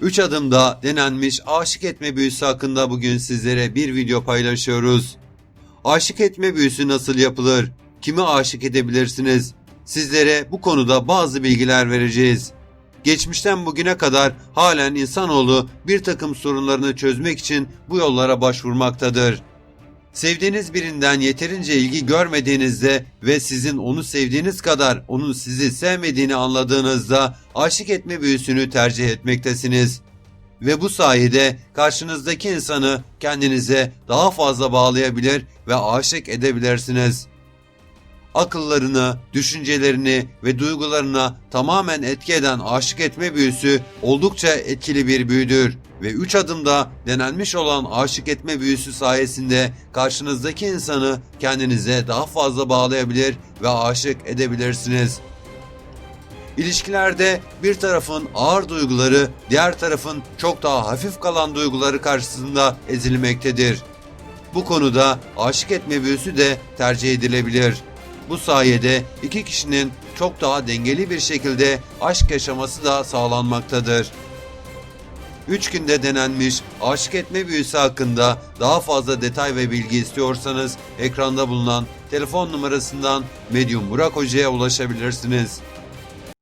3 adımda denenmiş aşık etme büyüsü hakkında bugün sizlere bir video paylaşıyoruz. Aşık etme büyüsü nasıl yapılır? Kimi aşık edebilirsiniz? Sizlere bu konuda bazı bilgiler vereceğiz. Geçmişten bugüne kadar halen insanoğlu bir takım sorunlarını çözmek için bu yollara başvurmaktadır. Sevdiğiniz birinden yeterince ilgi görmediğinizde ve sizin onu sevdiğiniz kadar onun sizi sevmediğini anladığınızda aşık etme büyüsünü tercih etmektesiniz. Ve bu sayede karşınızdaki insanı kendinize daha fazla bağlayabilir ve aşık edebilirsiniz. Akıllarını, düşüncelerini ve duygularına tamamen etki eden aşık etme büyüsü oldukça etkili bir büyüdür ve 3 adımda denenmiş olan aşık etme büyüsü sayesinde karşınızdaki insanı kendinize daha fazla bağlayabilir ve aşık edebilirsiniz. İlişkilerde bir tarafın ağır duyguları diğer tarafın çok daha hafif kalan duyguları karşısında ezilmektedir. Bu konuda aşık etme büyüsü de tercih edilebilir. Bu sayede iki kişinin çok daha dengeli bir şekilde aşk yaşaması da sağlanmaktadır. 3 günde denenmiş aşık etme büyüsü hakkında daha fazla detay ve bilgi istiyorsanız ekranda bulunan telefon numarasından Medium Burak Hoca'ya ulaşabilirsiniz.